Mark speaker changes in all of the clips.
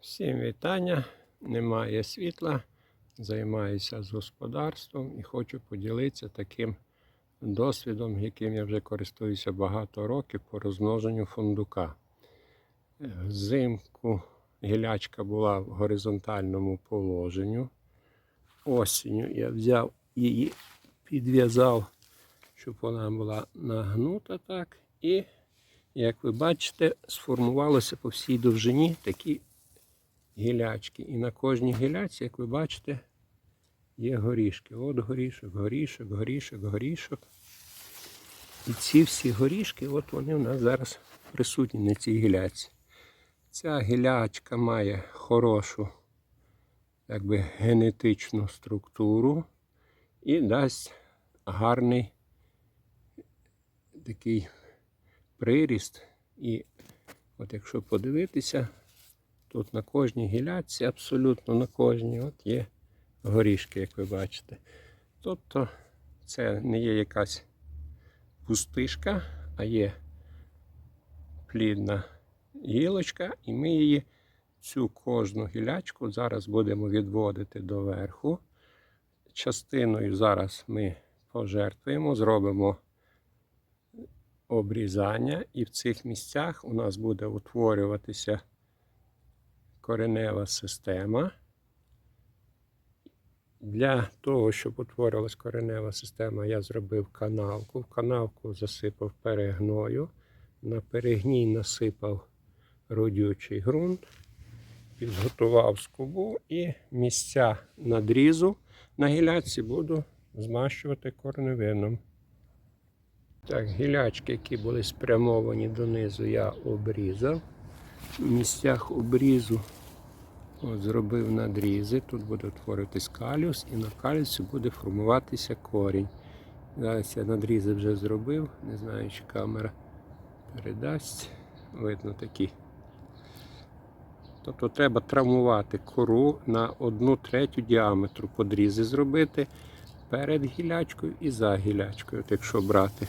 Speaker 1: Всім вітання. Немає світла. Займаюся з господарством і хочу поділитися таким досвідом, яким я вже користуюся багато років по розмноженню фундука. Взимку гілячка була в горизонтальному положенні. Осінню я взяв її, підв'язав, щоб вона була нагнута так. І, як ви бачите, сформувалося по всій довжині такі гілячки. І на кожній гіляці, як ви бачите, є горішки. От горішок, горішок, горішок, горішок. І ці всі горішки, от вони у нас зараз присутні на цій гіляці. Ця гілячка має хорошу якби, генетичну структуру і дасть гарний такий приріст. І от якщо подивитися, Тут на кожній гіляці, абсолютно на кожній, от є горішки, як ви бачите. Тобто це не є якась пустишка, а є плідна гілочка, і ми її цю кожну гілячку зараз будемо відводити до верху. Частиною зараз ми пожертвуємо, зробимо обрізання, і в цих місцях у нас буде утворюватися коренева система. Для того, щоб утворилась коренева система, я зробив канавку. В канавку засипав перегною. На перегній насипав родючий ґрунт, підготував скобу і місця надрізу на гіляці буду змащувати корневином. Так, гілячки, які були спрямовані донизу, я обрізав місцях обрізу от, зробив надрізи. Тут буде утворюватись калюс і на калюсі буде формуватися корінь. Зараз я надрізи вже зробив, не знаю, чи камера передасть. Видно такі. Тобто треба травмувати кору на одну третю діаметру подрізи зробити перед гілячкою і за гілячкою, от якщо брати.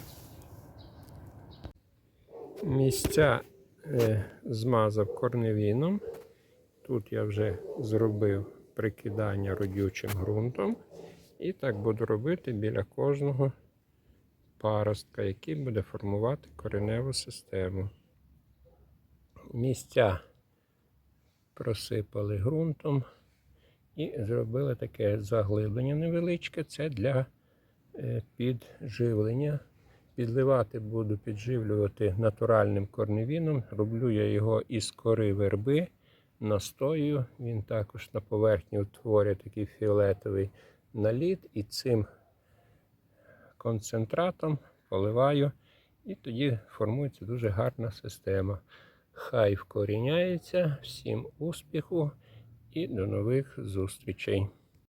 Speaker 1: Місця змазав корневіном. Тут я вже зробив прикидання родючим ґрунтом. І так буду робити біля кожного паростка, який буде формувати кореневу систему. Місця просипали ґрунтом і зробили таке заглиблення невеличке. Це для е, підживлення. Підливати буду підживлювати натуральним корневіном. Роблю я його із кори верби настою. Він також на поверхні утворює такий фіолетовий наліт. І цим концентратом поливаю. І тоді формується дуже гарна система. Хай вкоріняється. Всім успіху і до нових зустрічей!